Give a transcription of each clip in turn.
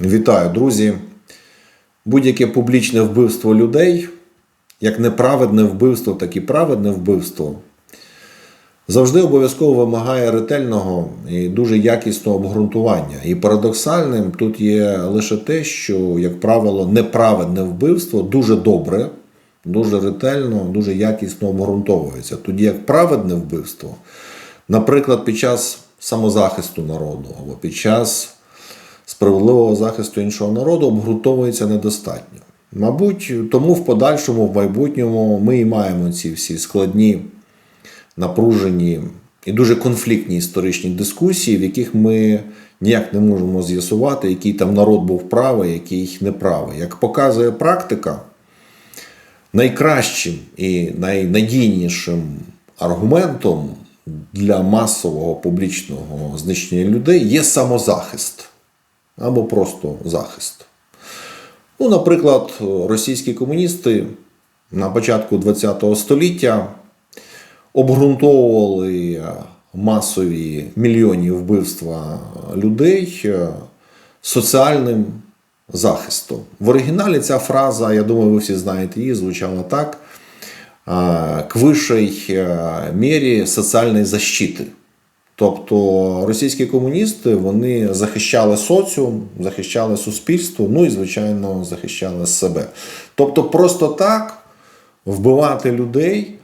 Вітаю, друзі. Будь-яке публічне вбивство людей, як неправедне вбивство, так і праведне вбивство, завжди обов'язково вимагає ретельного і дуже якісного обґрунтування. І парадоксальним тут є лише те, що, як правило, неправедне вбивство дуже добре, дуже ретельно, дуже якісно обґрунтовується. Тоді як праведне вбивство, наприклад, під час самозахисту народу або під час справедливого захисту іншого народу обґрунтовується недостатньо. Мабуть, тому в подальшому, в майбутньому, ми і маємо ці всі складні, напружені і дуже конфліктні історичні дискусії, в яких ми ніяк не можемо з'ясувати, який там народ був правий, який неправий. Як показує практика, найкращим і найнадійнішим аргументом для масового публічного знищення людей є самозахист або просто захист. Ну, наприклад, російські комуністи на початку ХХ століття обґрунтовували масові мільйонні вбивства людей соціальним захистом. В оригіналі ця фраза, я думаю, ви всі знаєте її, звучала так: к вищій мірі соціальної защити. Тобто російські комуністи вони захищали соціум, захищали суспільство, ну і, звичайно, захищали себе. Тобто, просто так вбивати людей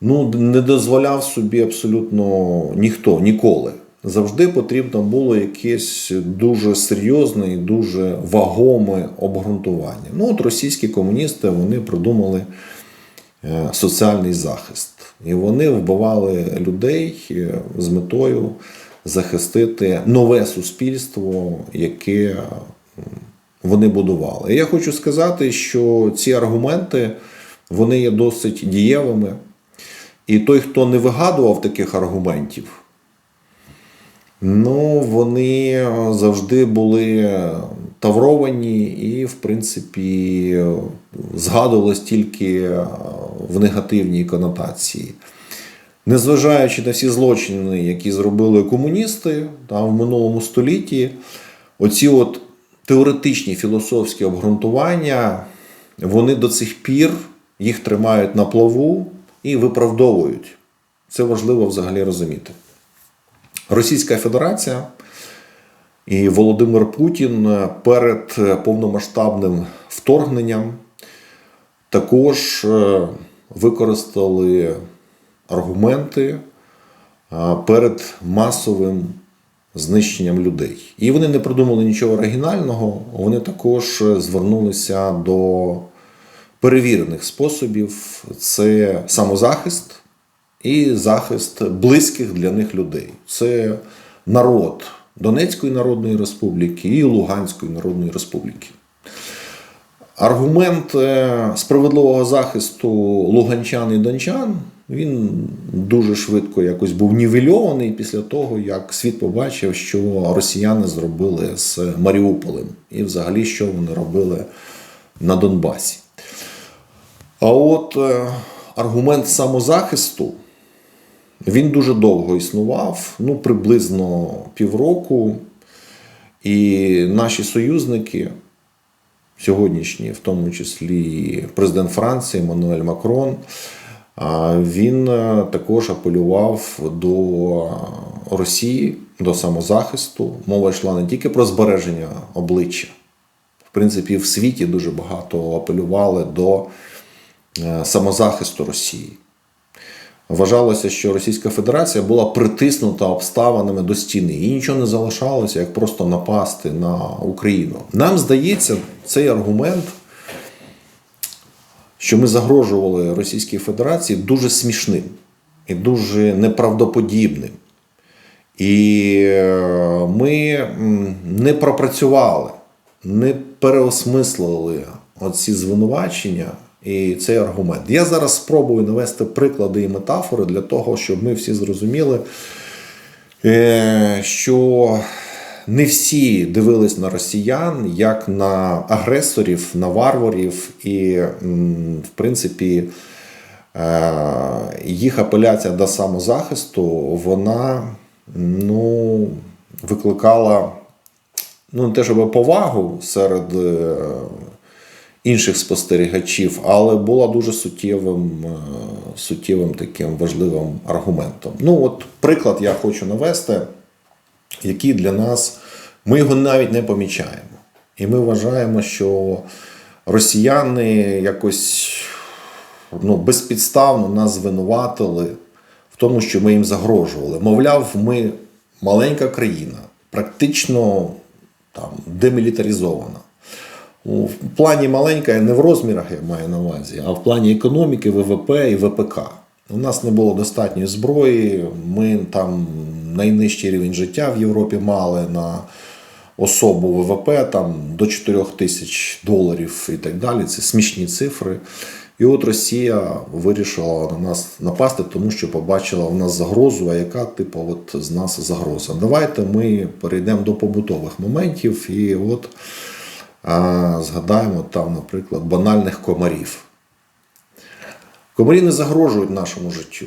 ну, не дозволяв собі абсолютно ніхто ніколи. Завжди потрібно було якесь дуже серйозне і дуже вагоме обґрунтування. Ну, от російські комуністи вони придумали соціальний захист. І вони вбивали людей з метою захистити нове суспільство, яке вони будували. І я хочу сказати, що ці аргументи вони є досить дієвими. І той, хто не вигадував таких аргументів, ну, вони завжди були тавровані і, в принципі, згадувалось тільки в негативній конотації. Незважаючи на всі злочини, які зробили комуністи там, в минулому столітті, оці от теоретичні філософські обґрунтування, вони до цих пір їх тримають на плаву і виправдовують. Це важливо взагалі розуміти. Російська Федерація і Володимир Путін перед повномасштабним вторгненням також використали аргументи перед масовим знищенням людей. І вони не придумали нічого оригінального, вони також звернулися до перевірених способів: це самозахист і захист близьких для них людей. Це народ Донецької Народної Республіки і Луганської Народної Республіки. Аргумент справедливого захисту луганчан і дончан він дуже швидко якось був нівельований після того, як світ побачив, що росіяни зробили з Маріуполем і взагалі що вони робили на Донбасі. А от аргумент самозахисту він дуже довго існував, ну приблизно півроку. І наші союзники сьогоднішні, в тому числі президент Франції Мануель Макрон, він також апелював до Росії, до самозахисту. Мова йшла не тільки про збереження обличчя. В принципі, в світі дуже багато апелювали до самозахисту Росії. Вважалося, що Російська Федерація була притиснута обставинами до стіни, і нічого не залишалося, як просто напасти на Україну. Нам здається, цей аргумент, що ми загрожували Російській Федерації, дуже смішним і дуже неправдоподібним. І ми не пропрацювали, не переосмислили оці звинувачення. І цей аргумент. Я зараз спробую навести приклади і метафори для того, щоб ми всі зрозуміли, що не всі дивились на росіян як на агресорів, на варварів, і, в принципі, їх апеляція до самозахисту, вона ну, викликала ну не те, щоб повагу серед е, інших спостерігачів, але була дуже суттєвим, е, суттєвим таким важливим аргументом. Ну, от приклад я хочу навести, який для нас ми його навіть не помічаємо. І ми вважаємо, що росіяни якось ну, безпідставно нас звинуватили в тому, що ми їм загрожували. Мовляв, ми маленька країна, практично там, демілітаризована. У плані маленька не в розмірах я маю на увазі, а в плані економіки, ВВП і ВПК. У нас не було достатньої зброї. Ми там найнижчий рівень життя в Європі мали на особу ВВП там до 4 тисяч доларів і так далі. Це смішні цифри. І от Росія вирішила на нас напасти, тому що побачила в нас загрозу. А яка типу от з нас загроза? Давайте ми перейдемо до побутових моментів і от згадаємо там, наприклад, банальних комарів. Комарі не загрожують нашому життю.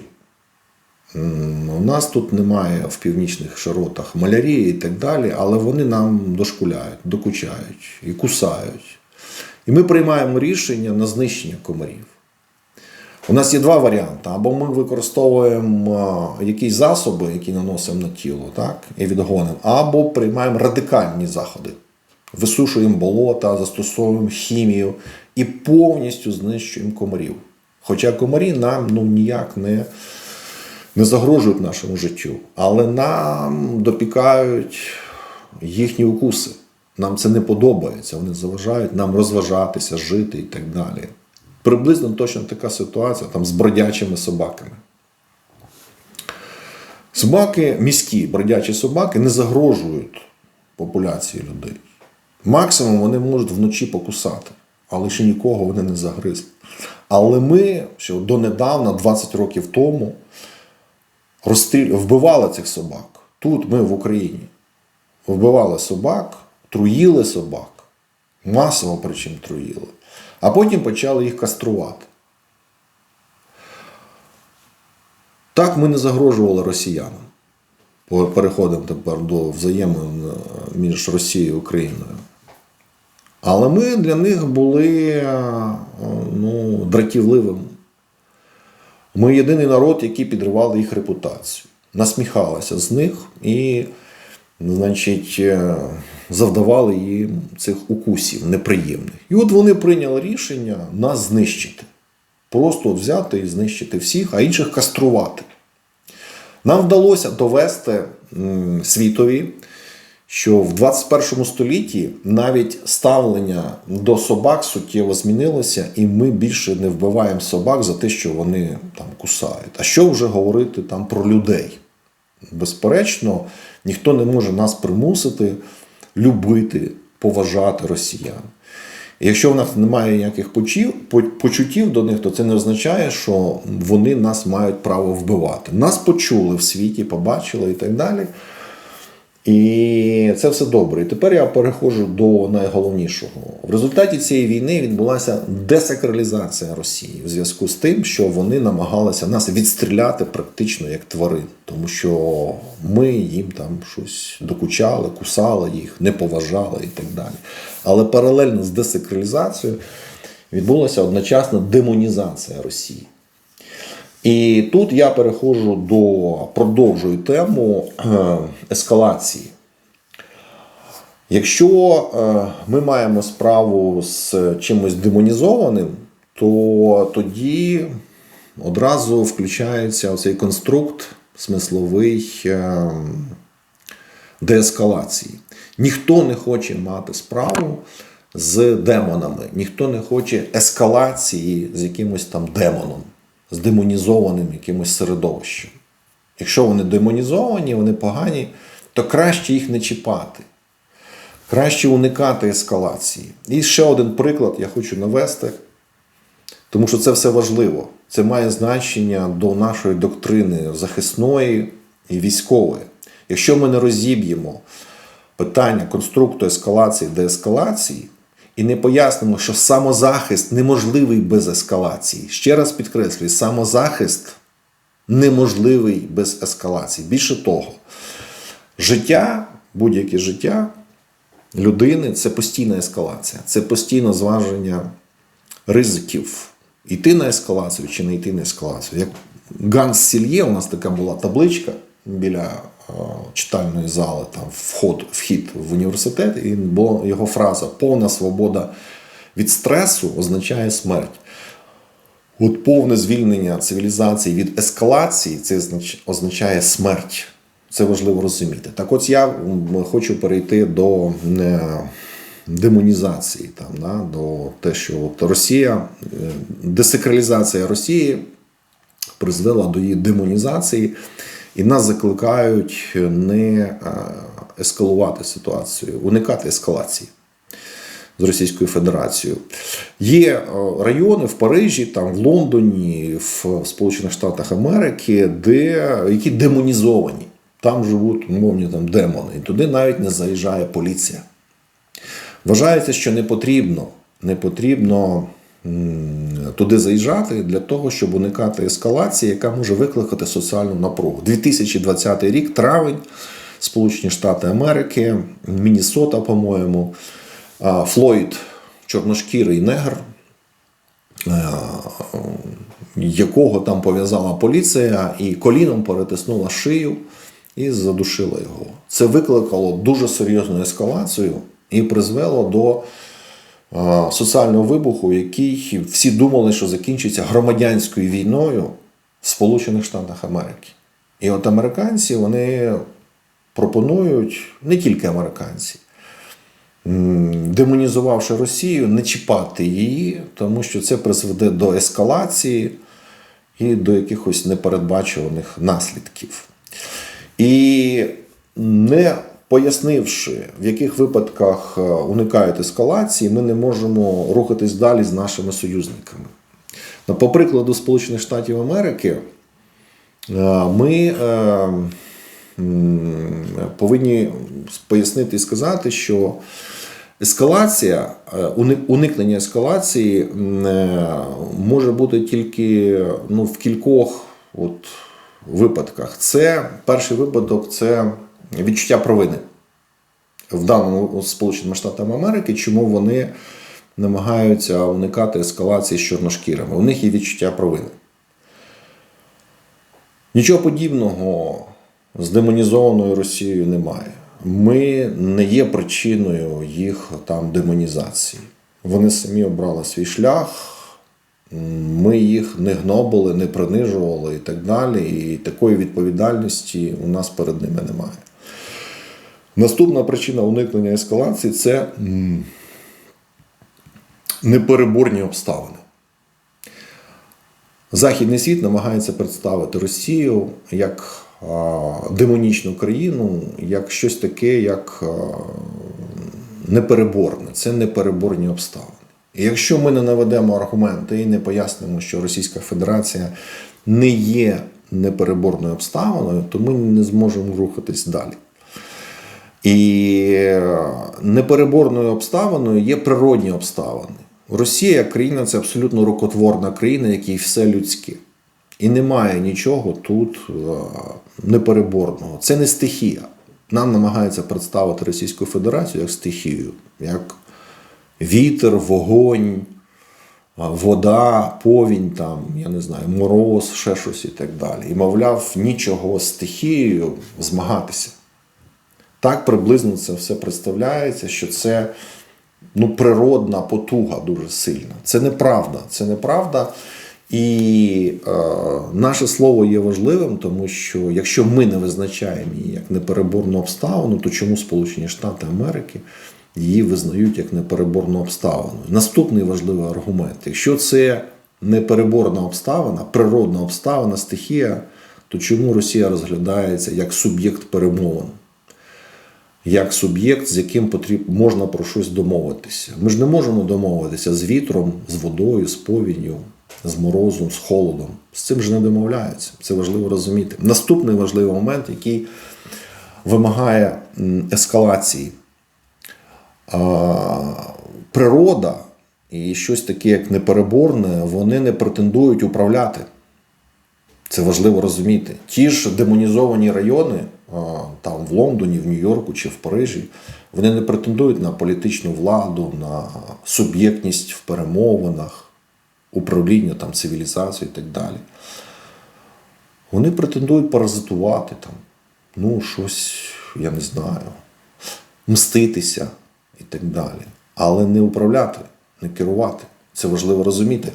У нас тут немає в північних широтах малярії і так далі, але вони нам дошкуляють, докучають і кусають. І ми приймаємо рішення на знищення комарів. У нас є два варіанти: або ми використовуємо якісь засоби, які наносимо на тіло, так, і відгонимо, або приймаємо радикальні заходи. Висушуємо болота, застосовуємо хімію і повністю знищуємо комарів. Хоча комарі нам ну, ніяк не, не загрожують нашому життю, але нам допікають їхні укуси. Нам це не подобається, вони заважають нам розважатися, жити і так далі. Приблизно точно така ситуація там з бродячими собаками. Собаки, міські бродячі собаки не загрожують популяції людей. Максимум вони можуть вночі покусати, але ще нікого вони не загризли. Але ми ще донедавна, 20 років тому, розстріль... вбивали цих собак. Тут ми в Україні вбивали собак, труїли собак, масово причому труїли, а потім почали їх каструвати. Так ми не загрожували росіянам. Переходимо тепер до взаємин е, між Росією і Україною. Але ми для них були е, ну, дратівливим. Ми єдиний народ, який підривали їх репутацію, насміхалися з них і, значить, е, завдавали їм цих укусів неприємних. І от вони прийняли рішення нас знищити. Просто взяти і знищити всіх, а інших каструвати. Нам вдалося довести світові, що в 21 столітті навіть ставлення до собак суттєво змінилося, і ми більше не вбиваємо собак за те, що вони там кусають. А що вже говорити там про людей? Безперечно, ніхто не може нас примусити любити, поважати росіян. І якщо в нас немає ніяких почуттів до них, то це не означає, що вони нас мають право вбивати. Нас почули в світі, побачили і так далі. І це все добре. І тепер я переходжу до найголовнішого. В результаті цієї війни відбулася десакралізація Росії в зв'язку з тим, що вони намагалися нас відстріляти практично як тварин, тому що ми їм там щось докучали, кусали їх, не поважали і так далі. Але паралельно з десакралізацією відбулася одночасна демонізація Росії. І тут я переходжу до продовжую тему е, ескалації. Якщо е, ми маємо справу з чимось демонізованим, то тоді одразу включається цей конструкт смисловий е, деескалації. Ніхто не хоче мати справу з демонами, ніхто не хоче ескалації з якимось там демоном, з демонізованим якимось середовищем. Якщо вони демонізовані, вони погані, то краще їх не чіпати. Краще уникати ескалації. І ще один приклад я хочу навести, тому що це все важливо. Це має значення до нашої доктрини захисної і військової. Якщо ми не розіб'ємо питання конструкту ескалації деескалації і не пояснимо, що самозахист неможливий без ескалації. Ще раз підкреслюю, самозахист неможливий без ескалації. Більше того, життя, будь-яке життя людини це постійна ескалація, це постійне зваження ризиків. Йти на ескалацію чи не йти на ескалацію. Як Ганс Сільє, у нас така була табличка біля читальної зали, там вход, вхід в університет, і була його фраза Повна свобода від стресу означає смерть. От повне звільнення цивілізації від ескалації це означає смерть. Це важливо розуміти. Так от я хочу перейти до е, демонізації, там, да, до те, що от Росія, е, десакралізація Росії призвела до її демонізації, і нас закликають не е, ескалувати ситуацію, уникати ескалації з Російською Федерацією. Є е, райони в Парижі, там в Лондоні, в Сполучених Штатах Америки, де які демонізовані. Там живуть умовні там демони, і туди навіть не заїжджає поліція. Вважається, що не потрібно, не потрібно туди заїжджати для того, щоб уникати ескалації, яка може викликати соціальну напругу. 2020 рік, травень, Сполучені Штати Америки, Міннесота, по-моєму, Флойд, чорношкірий негр, якого там пов'язала поліція і коліном перетиснула шию і задушила його. Це викликало дуже серйозну ескалацію і призвело до соціального вибуху, який всі думали, що закінчиться громадянською війною в Сполучених Штатах Америки. І от американці вони пропонують не тільки американці, демонізувавши Росію, не чіпати її, тому що це призведе до ескалації і до якихось непередбачуваних наслідків. І не пояснивши, в яких випадках е, уникають ескалації, ми не можемо рухатись далі з нашими союзниками. Ну, По прикладу Сполучених Штатів Америки, е, ми е, повинні пояснити і сказати, що ескалація, уникнення ескалації може бути тільки ну, в кількох от, випадках. Це перший випадок це відчуття провини. В даному з Сполученими Штатами Америки, чому вони намагаються уникати ескалації з чорношкірими. У них є відчуття провини. Нічого подібного з демонізованою Росією немає. Ми не є причиною їх там демонізації. Вони самі обрали свій шлях, ми їх не гнобили, не принижували і так далі. І такої відповідальності у нас перед ними немає. Наступна причина уникнення ескалації це непереборні обставини. Західний світ намагається представити Росію як демонічну країну, як щось таке, як непереборне. Це непереборні обставини. І якщо ми не наведемо аргументи і не пояснимо, що Російська Федерація не є непереборною обставиною, то ми не зможемо рухатись далі. І е, непереборною обставиною є природні обставини. Росія як країна це абсолютно рукотворна країна, якій все людське. І немає нічого тут е, непереборного. Це не стихія. Нам намагаються представити Російську Федерацію як стихію, як вітер, вогонь, вода, повінь, там, я не знаю, мороз, ще щось і так далі. І, мовляв, нічого з стихією змагатися. Так приблизно це все представляється, що це ну, природна потуга дуже сильна. Це неправда. Це неправда. І е, наше слово є важливим, тому що якщо ми не визначаємо її як непереборну обставину, то чому Сполучені Штати Америки її визнають як непереборну обставину? Наступний важливий аргумент: якщо це непереборна обставина, природна обставина, стихія, то чому Росія розглядається як суб'єкт перемовин? як суб'єкт, з яким потрібно можна про щось домовитися. Ми ж не можемо домовитися з вітром, з водою, з повінню, з морозом, з холодом. З цим ж не домовляються. Це важливо розуміти. Наступний важливий момент, який вимагає ескалації. Природа і щось таке, як непереборне, вони не претендують управляти. Це важливо розуміти. Ті ж демонізовані райони, там в Лондоні, в Нью-Йорку чи в Парижі, вони не претендують на політичну владу, на суб'єктність в перемовинах, управління там, цивілізацією і так далі. Вони претендують паразитувати там, ну, щось, я не знаю, мститися і так далі. Але не управляти, не керувати. Це важливо розуміти.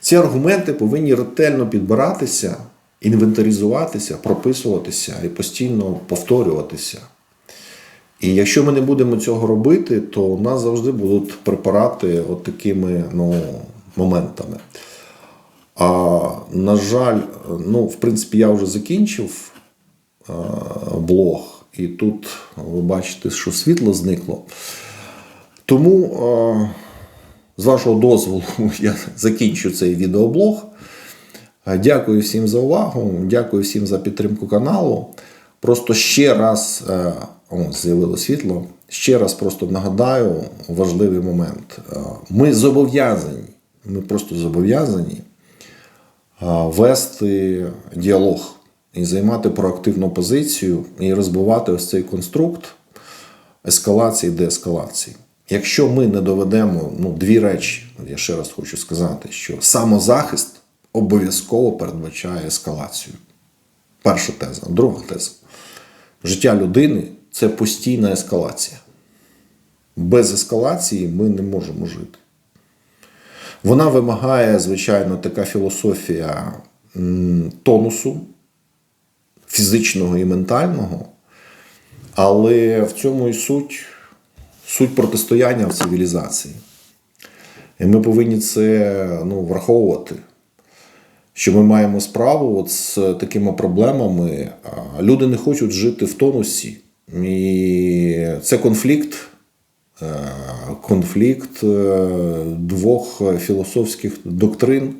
Ці аргументи повинні ретельно підбиратися, інвентаризуватися, прописуватися і постійно повторюватися. І якщо ми не будемо цього робити, то у нас завжди будуть препарати от такими ну, моментами. А на жаль, ну, в принципі, я вже закінчив блог, і тут ви бачите, що світло зникло. Тому, е, з вашого дозволу, я закінчу цей відеоблог. Е, Дякую всім за увагу, дякую всім за підтримку каналу. Просто ще раз, е, о, з'явило світло. Ще раз просто нагадаю важливий момент. Ми зобов'язані, ми просто зобов'язані вести діалог і займати проактивну позицію і розбивати ось цей конструкт ескалації деескалації. Якщо ми не доведемо ну, дві речі, я ще раз хочу сказати, що самозахист обов'язково передбачає ескалацію. Перша теза. Друга теза. Життя людини це постійна ескалація. Без ескалації ми не можемо жити. Вона вимагає, звичайно, така філософія тонусу фізичного і ментального, але в цьому і суть, суть протистояння в цивілізації. І ми повинні це ну, враховувати, що ми маємо справу от з такими проблемами. Люди не хочуть жити в тонусі. І це конфлікт е, конфлікт е, двох філософських доктрин.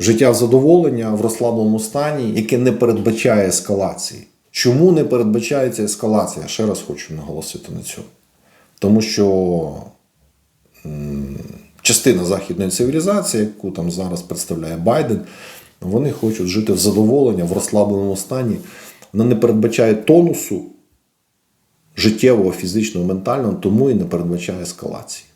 Життя задоволення в розслабленому стані, яке не передбачає ескалації. Чому не передбачається ескалація? Ще раз хочу наголосити на цьому. Тому що частина західної цивілізації, яку там зараз представляє Байден, вони хочуть жити в задоволення, в розслабленому стані. Вона не передбачає тонусу життєвого, фізичного, ментального, тому і не передбачає ескалації.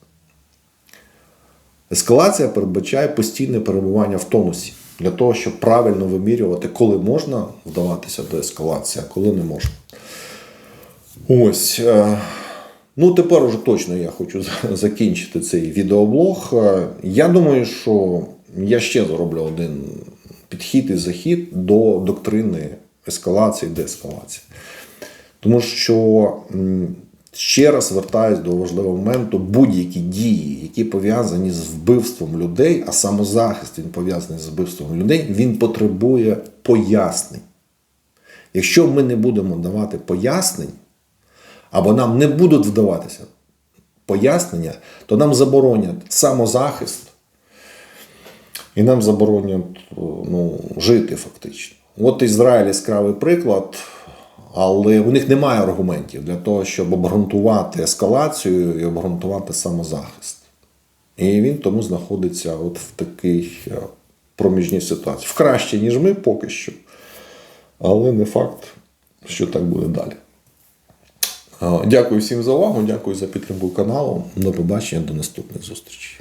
Ескалація передбачає постійне перебування в тонусі для того, щоб правильно вимірювати, коли можна вдаватися до ескалації, а коли не можна. Ось. Ну, тепер уже точно я хочу закінчити цей відеоблог. Е, Я думаю, що я ще зроблю один підхід і захід до доктрини ескалації, деескалації. Тому що ще раз звертаюсь до важливого моменту, будь-які дії, які пов'язані з вбивством людей, а самозахист він пов'язаний з вбивством людей, він потребує пояснень. Якщо ми не будемо давати пояснень, або нам не будуть вдаватися пояснення, то нам заборонять самозахист, і нам заборонять ну, жити фактично. От Ізраїль яскравий приклад, але у них немає аргументів для того, щоб обґрунтувати ескалацію і обґрунтувати самозахист. І він тому знаходиться от в такій е, проміжній ситуації. В краще, ніж ми поки що, але не факт, що так буде далі. Е, Дякую всім за увагу, дякую за підтримку каналу. До побачення, до наступних зустрічей.